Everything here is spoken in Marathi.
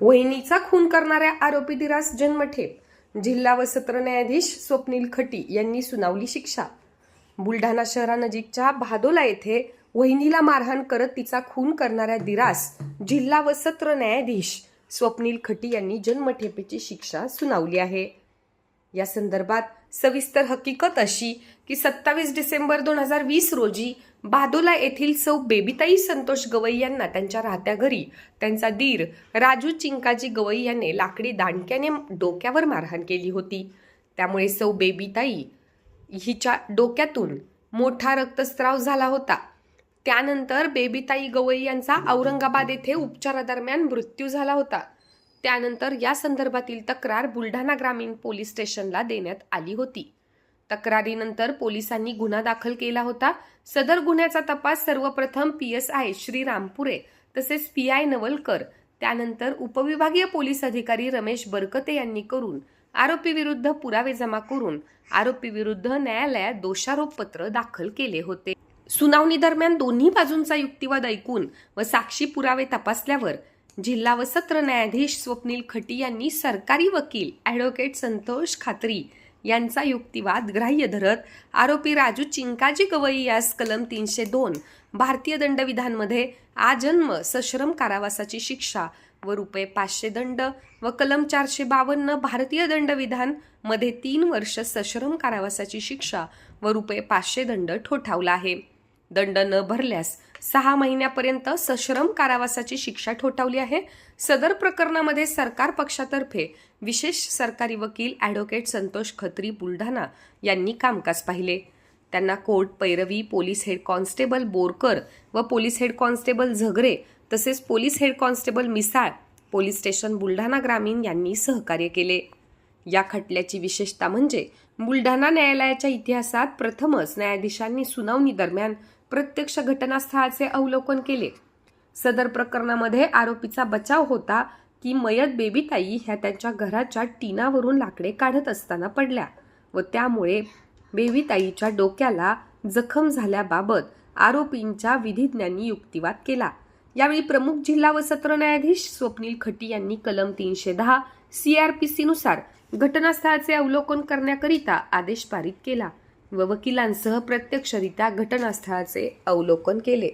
वहिनीचा खून करणाऱ्या आरोपी दिरास जन्मठेप. जिल्हा व सत्र न्यायाधीश स्वप्नील खटी यांनी सुनावली शिक्षा. बुलढाणा शहरानजीकच्या भादोला येथे वहिनीला मारहाण करत तिचा खून करणाऱ्या दिरास जिल्हा व सत्र न्यायाधीश स्वप्नील खटी यांनी जन्मठेपेची शिक्षा सुनावली आहे. या संदर्भात सविस्तर हकीकत अशी की सत्तावीस डिसेंबर दोन हजार वीस रोजी बादोला येथील सौ बेबीताई संतोष गवई यांना त्यांच्या राहत्या घरी त्यांचा दीर राजू चिंकाजी गवई याने लाकडी दांडक्याने डोक्यावर मारहाण केली होती. त्यामुळे सौ बेबीताई हिच्या डोक्यातून मोठा रक्तस्राव झाला होता. त्यानंतर बेबीताई गवई यांचा औरंगाबाद येथे उपचारादरम्यान मृत्यू झाला होता. त्यानंतर या संदर्भातील तक्रार बुलढाणा ग्रामीण पोलीस स्टेशनला देण्यात आली होती. तक्रारीनंतर पोलिसांनी गुन्हा दाखल केला होता. सदर गुन्ह्याचा तपास सर्वप्रथम P S I Shri Rampure तसेच पी आय नवलकर त्यानंतर उपविभागीय पोलीस अधिकारी रमेश बरकते यांनी करून आरोपीविरुद्ध पुरावे जमा करून आरोपी विरुद्ध न्यायालयात दोषारोपपत्र दाखल केले होते. सुनावणी दरम्यान दोन्ही बाजूंचा युक्तिवाद ऐकून व साक्षी पुरावे तपासल्यावर जिल्हा व सत्र न्यायाधीश स्वप्नील खटी यांनी सरकारी वकील ॲडव्होकेट संतोष खात्री यांचा युक्तिवाद ग्राह्य धरत आरोपी राजू चिंकाजी गवई यास कलम तीनशे दोन भारतीय दंडविधानमध्ये आजन्म सश्रम कारावासाची शिक्षा व रुपये पाचशे दंड व कलम चारशे बावन्न भारतीय दंडविधानमध्ये तीन वर्ष सश्रम कारावासाची शिक्षा व रुपये पाचशे दंड ठोठावला आहे. दंड न भरल्यास सहा महिन्यापर्यंत सश्रम कारावासाची शिक्षा ठोठावली आहे. सदर प्रकरणामध्ये सरकार पक्षातर्फे विशेष सरकारी वकील ॲडव्होकेट संतोष खत्री बुलढाणा यांनी कामकाज पाहिले. त्यांना कोर्ट पैरवी पोलीस हेड कॉन्स्टेबल बोरकर व पोलीस हेड कॉन्स्टेबल झगरे तसेच police head constable Misal police station Buldhana ग्रामीण यांनी सहकार्य केले. या खटल्याची विशेषता म्हणजे बुलढाणा न्यायालयाच्या इतिहासात प्रथमच न्यायाधीशांनी सुनावणी दरम्यान प्रत्यक्ष घटनास्थळाचे अवलोकन केले. सदर प्रकरणामध्ये आरोपीचा बचाव होता की मयत बेबीताई ह्या त्यांच्या घराच्या टीनावरून लाकडे काढत असताना पडल्या व त्यामुळे बेबीताईच्या डोक्याला जखम झाल्याबाबत आरोपींच्या विधिज्ञांनी युक्तिवाद केला. यावेळी प्रमुख जिल्हा व सत्र न्यायाधीश स्वप्नील खटी यांनी कलम तीनशे दहा सीआरपीसी नुसार घटनास्थळाचे अवलोकन करण्याकरिता आदेश पारित केला व वकिलांसह प्रत्यक्षरित्या घटनास्थळाचे अवलोकन केले.